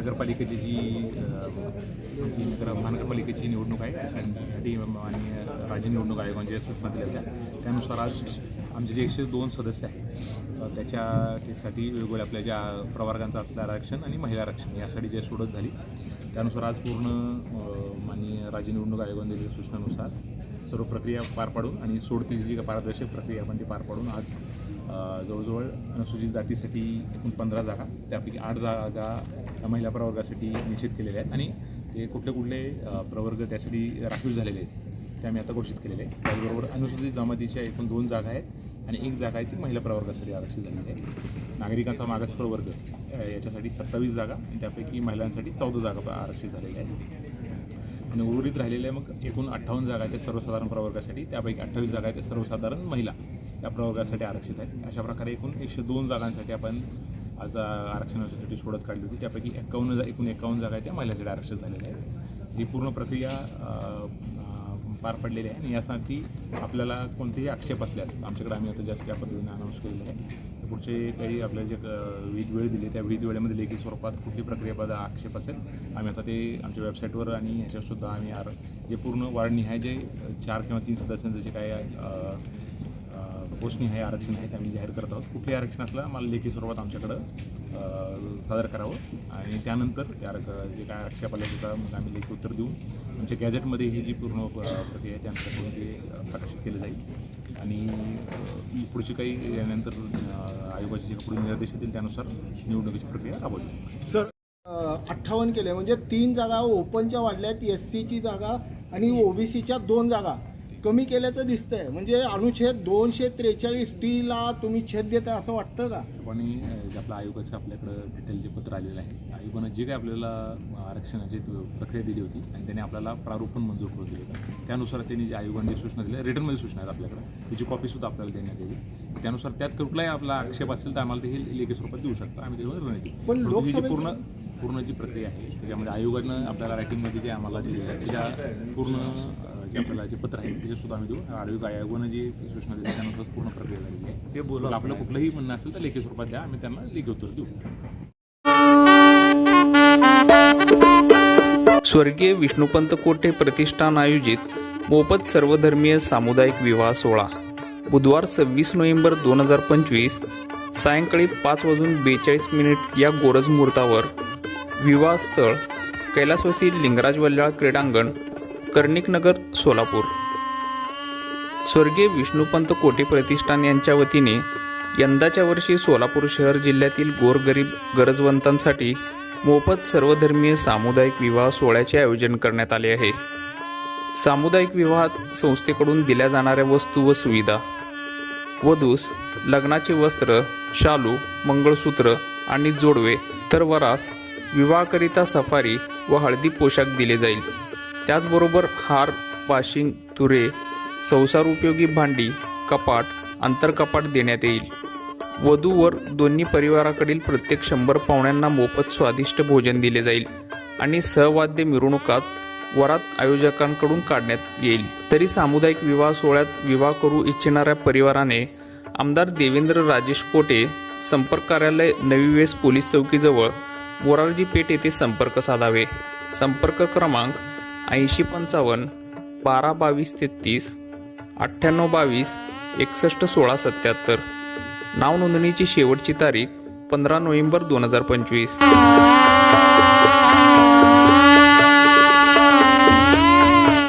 महानगरपालिकेची जी जी नगर महानगरपालिकेची निवडणूक आहे त्यासाठी आणि राज्य निवडणूक आयोगाने ज्या सूचना दिल्या होत्या त्यानुसार आज आमचे जे एकशे दोन सदस्य आहेत त्याच्यासाठी वेगवेगळ्या आपल्या ज्या प्रवर्गांचं असलं आरक्षण आणि महिला आरक्षण यासाठी जे सोडत झाली. त्यानुसार आज पूर्ण माननीय राज्य निवडणूक आयोगाने दिलेल्या सूचनानुसार सर्व प्रक्रिया पार पाडून आणि सोडती जी पारदर्शक प्रक्रिया आपण ती पार पाडून आज जवळजवळ अनुसूचित जातीसाठी एकूण पंधरा जागा त्यापैकी आठ जागा महिला प्रवर्गासाठी निश्चित केलेल्या आहेत आणि ते कुठले कुठले प्रवर्ग त्यासाठी राखीव झालेले आहेत ते आम्ही आता घोषित केलेले आहे त्याचबरोबर अनुसूचित जमातीच्या एकूण दोन जागा आहेत आणि एक जागा आहे ती महिला प्रवर्गासाठी आरक्षित झालेली आहे. नागरिकांचा मागास प्रवर्ग याच्यासाठी सत्तावीस जागा आणि त्यापैकी महिलांसाठी चौदा जागा आरक्षित झालेल्या आहेत. आणि उर्वरित राहिलेल्या मग एकूण अठ्ठावन्न जागा आहेत त्या सर्वसाधारण प्रवर्गासाठी त्यापैकी अठ्ठावीस जागा आहेत त्या सर्वसाधारण महिला. या प्रवर्गासाठी आरक्षित आहेत. अशा प्रकारे एकूण एकशे दोन जागांसाठी आपण आज आरक्षणासाठी सोडत काढली होती. त्यापैकी एकावन्न जा एकूण एकावन्न जागा त्या महिलांसाठी आरक्षित झालेल्या आहेत. ही पूर्ण प्रक्रिया पार पडलेली आहे. आणि यासाठी आपल्याला कोणतेही आक्षेप असल्यास आमच्याकडे आम्ही आता जास्त या पद्धतीने अनाऊन्स केलेलं आहे. तर पुढचे काही आपल्याला जे अ, विविध वेळ दिली त्या विविध वेळेमध्ये लेखी स्वरूपात कुठली प्रक्रियेबद्दल आक्षेप असेल आम्ही आता ते आमच्या वेबसाईटवर आणि ह्याच्यावर सुद्धा आम्ही आर जे पूर्ण वाढनिहाय जे चार किंवा तीन सदस्यांचं जे काय अ, हे आरक्षण आहे ते आम्ही जाहीर करत आहोत. कुठले आरक्षण असलं आम्हाला लेखी स्वरूपात आमच्याकडं सादर करावं. आणि त्यानंतर त्या आरक- जे काय आक्षेप आले मग आम्ही लेखी उत्तर देऊन आमच्या गॅजेटमध्ये ही जी पूर्ण अ, प्रक्रिया आहे त्यानुसार ते प्रकाशित केलं जाईल. आणि पुढची काही यानंतर आयोगाचे जे पुढे निर्देश येतील त्यानुसार निवडणुकीची प्रक्रिया राबवली सर अठ्ठावन्न केले म्हणजे तीन जागा ओपनच्या वाढल्यात एस सीची जागा आणि ओबीसीच्या दोन जागा. कमी केल्याचं दिसतंय. म्हणजे अनुच्छेद दोनशे त्रेचाळीस टीला तुम्ही छेद देताय असं वाटतं का? आणि अ, जे आपलं आयोगाचं आपल्याकडं डिटेल जे पत्र आलेलं आहे आयोगानं जे काही आपल्याला आरक्षणाची प्रक्रिया दिली होती आणि त्याने आपल्याला प्रारूप पण मंजूर करून दिलं होतं. त्यानुसार त्यांनी जे आयोगाने सूचना दिल्या रिटर्नमध्ये सूचना आहेत आपल्याकडे त्याची कॉपीसुद्धा आपल्याला देण्यात येईल त्यानुसार त्यात कुठलाही आपला आक्षेप असेल तर आम्हाला ते हे लेखी स्वरूपात देऊ शकता. आम्ही त्याच्यावर निर्णय घेऊ. पण लोकसभेत- पूर्ण पूर्ण जी प्रक्रिया आहे त्याच्यामध्ये आयोगानं आपल्याला रायटिंगमध्ये जे आम्हाला पूर्ण जे आपल्याला जे पत्र आहे त्याचे सुद्धा आम्ही देऊ. आयोग आयोगानं जी सूचना दिली त्यानुसार पूर्ण प्रक्रिया झालेली आहे. ते बोलून आपलं कुठलंही म्हणणं असेल तर लेखी स्वरूपात द्या आम्ही त्यांना लेखी उत्तर देऊ. स्वर्गीय विष्णुपंत कोठे प्रतिष्ठान आयोजित मोफत सर्वधर्मीय सामुदायिक विवाह सोहळा. बुधवार सव्वीस नोव्हेंबर दोन हजार पंचवीस सायंकाळी पाच वाजून बेचाळीस मिनिट या गोरज मुहूर्तावर विवाह स्थळ कैलासवासी लिंगराज वल्लाळ क्रीडांगण कर्णिकनगर सोलापूर. स्वर्गीय विष्णुपंत कोटे प्रतिष्ठान यांच्या वतीने यंदाच्या वर्षी सोलापूर शहर जिल्ह्यातील गोरगरीब गरजवंतांसाठी मोफत सर्वधर्मीय सामुदायिक विवाह सोहळ्याचे आयोजन करण्यात आले आहे. सामुदायिक विवाहात संस्थेकडून दिल्या जाणाऱ्या वस्तू व सुविधा. वधूस लग्नाचे वस्त्र शालू मंगळसूत्र आणि जोडवे तर वरास विवाहाकरिता सफारी व हळदी पोशाख दिले जाईल. त्याचबरोबर हार पाशिंग तुरे संसार उपयोगी भांडी कपाट आंतरकपाट देण्यात येईल. वधूवर दोन्ही परिवाराकडील प्रत्येक शंभर पाहुण्यांना मोफत स्वादिष्ट भोजन दिले जाईल आणि सहवाद्य मिरवणुकात वरात आयोजकांकडून काढण्यात येईल. तरी सामुदायिक विवाह सोहळ्यात विवाह करू इच्छिणाऱ्या परिवाराने आमदार देवेंद्र राजेश कोटे संपर्क कार्यालय नवी वेस पोलीस चौकीजवळ मोरारजी पेठ येथे संपर्क साधावे. संपर्क क्रमांक ऐंशी पंचावन्न बारा बावीस तेहतीस अठ्ठ्याण्णव बावीस एकसष्ट सोळा सत्याहत्तर. नाव नोंदणीची शेवटची तारीख पंधरा नोव्हेंबर दोन हजार पंचवीस.